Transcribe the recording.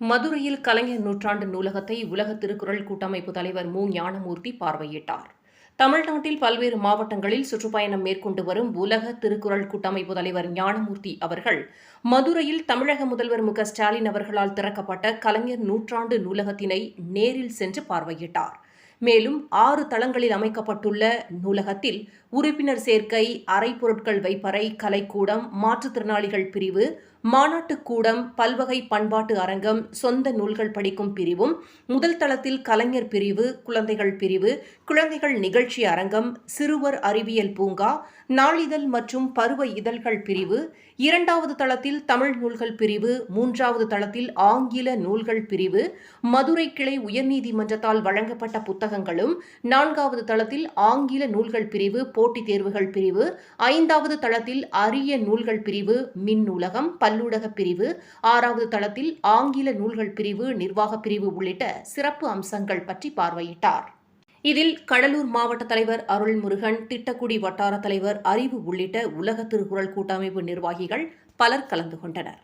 மதுரையில் கலைஞர் நூற்றாண்டு நூலகத்தை உலக திருக்குறள் கூட்டமைப்பு தலைவர் மு. ஞானமூர்த்தி பார்வையிட்டார். தமிழ்நாட்டில் பல்வேறு மாவட்டங்களில் சுற்றுப்பயணம் மேற்கொண்டு வரும் உலக திருக்குறள் கூட்டமைப்பு தலைவர் ஞானமூர்த்தி அவர்கள் மதுரையில் தமிழக முதல்வர் மு. ஸ்டாலின் அவர்களால் திறக்கப்பட்ட கலைஞர் நூற்றாண்டு நூலகத்தினை நேரில் சென்று பார்வையிட்டார். மேலும் ஆறு தளங்களில் அமைக்கப்பட்டுள்ள நூலகத்தில் உறுப்பினர் சேர்க்கை அறை பொருட்கள் வைப்பறை கலைக்கூடம் மாற்றுத்திறனாளிகள் பிரிவு மாநாட்டுக் கூடம் பல்வகை பண்பாட்டு அரங்கம் சொந்த நூல்கள் படிக்கும் பிரிவும் முதல் தளத்தில் கலைஞர் பிரிவு குழந்தைகள் பிரிவு குழந்தைகள் நிகழ்ச்சி அரங்கம் சிறுவர் அறிவியல் பூங்கா நாளிதழ் மற்றும் பருவ இதழ்கள் பிரிவு இரண்டாவது தளத்தில் தமிழ் நூல்கள் பிரிவு மூன்றாவது தளத்தில் ஆங்கில நூல்கள் பிரிவு மதுரை கிளை உயர்நீதிமன்றத்தால் வழங்கப்பட்ட புத்தகங்களும் நான்காவது தளத்தில் ஆங்கில நூல்கள் பிரிவு போட்டித் தேர்வுகள் பிரிவு ஐந்தாவது தளத்தில் அரிய நூல்கள் பிரிவு மின் நூலகம் பல்லூடக பிரிவு ஆறாவது தளத்தில் ஆங்கில நூல்கள் பிரிவு நிர்வாகப் பிரிவு உள்ளிட்ட சிறப்பு அம்சங்கள் பற்றி பார்வையிட்டார். இதில் கடலூர் மாவட்ட தலைவர் அருள்முருகன் திட்டக்குடி வட்டார தலைவர் அறிவு உள்ளிட்ட உலக திருக்குறள் கூட்டமைப்பு நிர்வாகிகள் பலர் கலந்து கொண்டனர்.